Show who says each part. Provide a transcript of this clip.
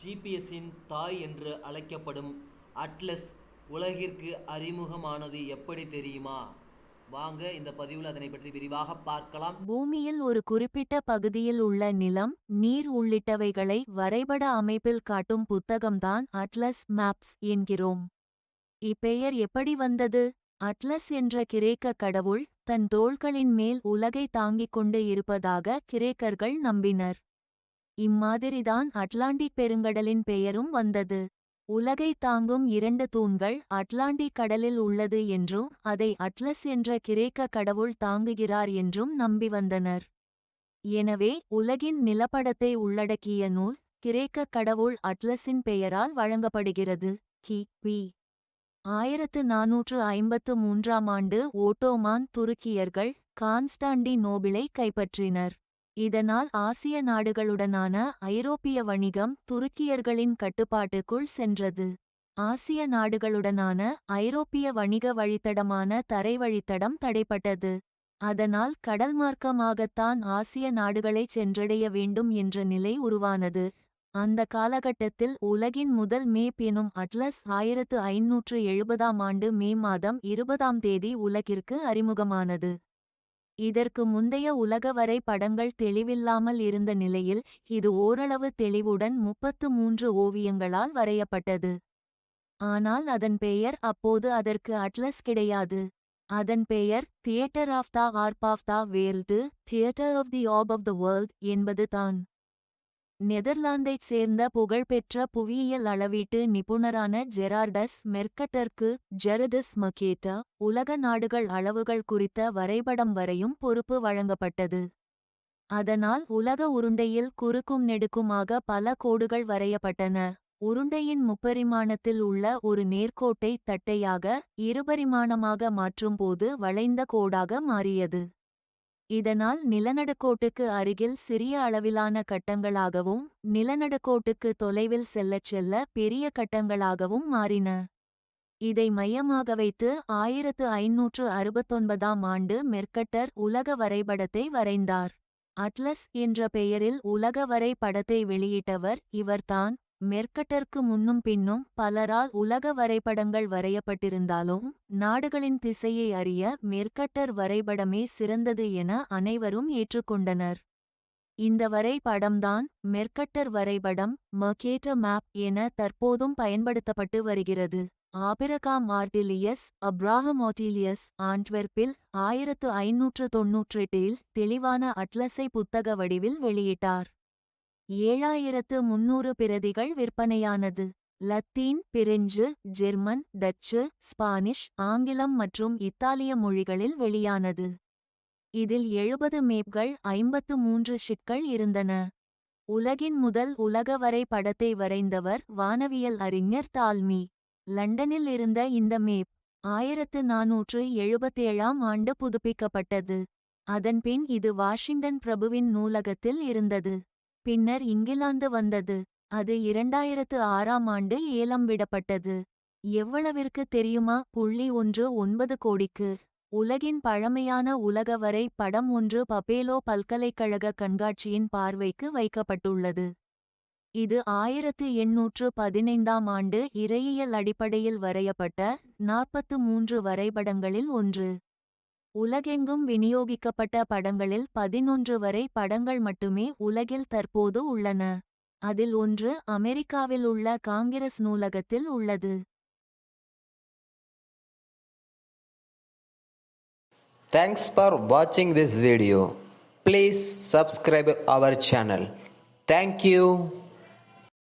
Speaker 1: ஜிபிஎஸ்ஸின் தாய் என்று அழைக்கப்படும் அட்லஸ் உலகிற்கு அறிமுகமானது எப்படி தெரியுமா? வாங்க இந்த பதிவில் அதனை பற்றி விரிவாக பார்க்கலாம்.
Speaker 2: பூமியில் ஒரு குறிப்பிட்ட பகுதியில் உள்ள நிலம் நீர் உள்ளிட்டவைகளை வரைபட அமைப்பில் காட்டும் புத்தகம்தான் அட்லஸ் மேப்ஸ் என்கிறோம். இப்பெயர் எப்படி வந்தது? அட்லஸ் என்ற கிரேக்க கடவுள் தன் தோள்களின் மேல் உலகை தாங்கிக் கொண்டு இருப்பதாக கிரேக்கர்கள் நம்பினர். இம்மாதிரிதான் அட்லாண்டிக் பெருங்கடலின் பெயரும் வந்தது. உலகை தாங்கும் இரண்டு தூண்கள் அட்லாண்டிக் கடலில் உள்ளது என்றும் அதை அட்லஸ் என்ற கிரேக்க கடவுள் தாங்குகிறார் என்றும் நம்பி வந்தனர். எனவே உலகின் நிலப்படத்தை உள்ளடக்கிய நூல் கிரேக்க கடவுள் அட்லஸின் பெயரால் வழங்கப்படுகிறது. கி. பி. ஆயிரத்து நாநூற்று ஐம்பத்து மூன்றாம் ஆண்டு ஓட்டோமான் துருக்கியர்கள் கான்ஸ்டாண்டி நோபிளை கைப்பற்றினர். இதனால் ஆசிய நாடுகளுடனான ஐரோப்பிய வணிகம் துருக்கியர்களின் கட்டுப்பாட்டுக்குள் சென்றது. ஆசிய நாடுகளுடனான ஐரோப்பிய வணிக வழித்தடமான தரை வழித்தடம் தடைப்பட்டது அதனால் கடல் மார்க்கமாகத்தான் ஆசிய நாடுகளைச் சென்றடைய வேண்டும் என்ற நிலை உருவானது. அந்த காலகட்டத்தில் உலகின் முதல் மேப் எனும் அட்லஸ் ஆயிரத்து ஐநூற்று எழுபதாம் ஆண்டு மே மாதம் இருபதாம் தேதி உலகிற்கு அறிமுகமானது. இதற்கு முந்தைய உலகவரை படங்கள் தெளிவில்லாமல் இருந்த நிலையில் இது ஓரளவு தெளிவுடன் முப்பத்து மூன்று ஓவியங்களால் வரையப்பட்டது. ஆனால் அதன் பெயர் அப்போது அதற்கு அட்லஸ் கிடையாது. அதன் பெயர் theatre of the orb of the world theatre of the orb of the world என்பது தான். நெதர்லாந்தைச் சேர்ந்த புகழ்பெற்ற புவியியல் அளவீட்டு நிபுணரான ஜெரார்டஸ் மெர்கட்டர்க்கு ஜெரடஸ் மகேட்டா உலக நாடுகள் அளவுகள் குறித்த வரைபடம் வரையும் பொறுப்பு வழங்கப்பட்டது. அதனால் உலக உருண்டையில் குறுக்கும் நெடுக்குமாக பல கோடுகள் வரையப்பட்டன. உருண்டையின் முப்பரிமாணத்தில் உள்ள ஒரு நேர்கோட்டை தட்டையாக இருபரிமாணமாக மாற்றும்போது வளைந்த கோடாக மாறியது. இதனால் நிலநடுக்கோட்டுக்கு அருகில் சிறிய அளவிலான கட்டங்களாகவும் நிலநடுக்கோட்டுக்கு தொலைவில் செல்லச் செல்ல பெரிய கட்டங்களாகவும் மாறின. இதை மையமாக வைத்து ஆயிரத்து ஐநூற்று அறுபத்தொன்பதாம் ஆண்டு மெர்கட்டர் உலக வரைபடத்தை வரைந்தார். அட்லஸ் என்ற பெயரில் உலக வரைபடத்தை வெளியிட்டவர் இவர்தான். மெர்கட்டர்க்கு முன்னும் பின்னும் பலரால் உலக வரைபடங்கள் வரையப்பட்டிருந்தாலும் நாடுகளின் திசையை அறிய மெர்கட்டர் வரைபடமே சிறந்தது என அனைவரும் ஏற்றுக்கொண்டனர். இந்த வரைபடம்தான் மெர்கட்டர் வரைபடம் மர்கேட்டர் மேப் என தற்போதும் பயன்படுத்தப்பட்டு வருகிறது. ஆபிரகாம் ஆர்டிலியஸ் அப்ராஹம் ஆட்டிலியஸ் ஆண்ட்வெர்ப்பில் ஆயிரத்து ஐநூற்று தொன்னூற்றெட்டில் தெளிவான அட்லஸை புத்தக வடிவில் வெளியிட்டார். ஏழாயிரத்து முன்னூறு பிரதிகள் விற்பனையானது. Latin French German Dutch Spanish ஆங்கிலம் மற்றும் இத்தாலிய மொழிகளில் வெளியானது. இதில் எழுபது மேப்கள் ஐம்பத்து மூன்று ஷிட்கள் இருந்தன. உலகின் முதல் உலக வரைபடத்தை வரைந்தவர் வானவியல் அறிஞர் தால்மி. லண்டனில் இருந்த இந்த மேப் ஆயிரத்து நாநூற்று எழுபத்தேழாம் ஆண்டு புதுப்பிக்கப்பட்டது. அதன்பின் இது வாஷிங்டன் பிரபுவின் நூலகத்தில் இருந்தது. பின்னர் இங்கிலாந்து வந்தது. அது இரண்டாயிரத்து ஆறாம் ஆண்டு ஏலம் விடப்பட்டது. எவ்வளவிற்கு தெரியுமா? புள்ளி ஒன்று ஒன்பது கோடிக்கு. உலகின் பழமையான உலக வரை படம் ஒன்று பபேலோ பல்கலைக்கழக கண்காட்சியின் பார்வைக்கு வைக்கப்பட்டுள்ளது. இது ஆயிரத்து எண்ணூற்று பதினைந்தாம் ஆண்டு இறையியல் அடிப்படையில் வரையப்பட்ட நாற்பத்து மூன்று வரைபடங்களில் ஒன்று. உலகெங்கும் விநியோகிக்கப்பட்ட படங்களில் பதினொன்று வரை படங்கள் மட்டுமே உலகில் தற்போது உள்ளன. அதில் ஒன்று அமெரிக்காவில் உள்ள காங்கிரஸ் நூலகத்தில் உள்ளது.
Speaker 3: தேங்க்ஸ் ஃபார் வாட்சிங் this video please subscribe our channel thank you.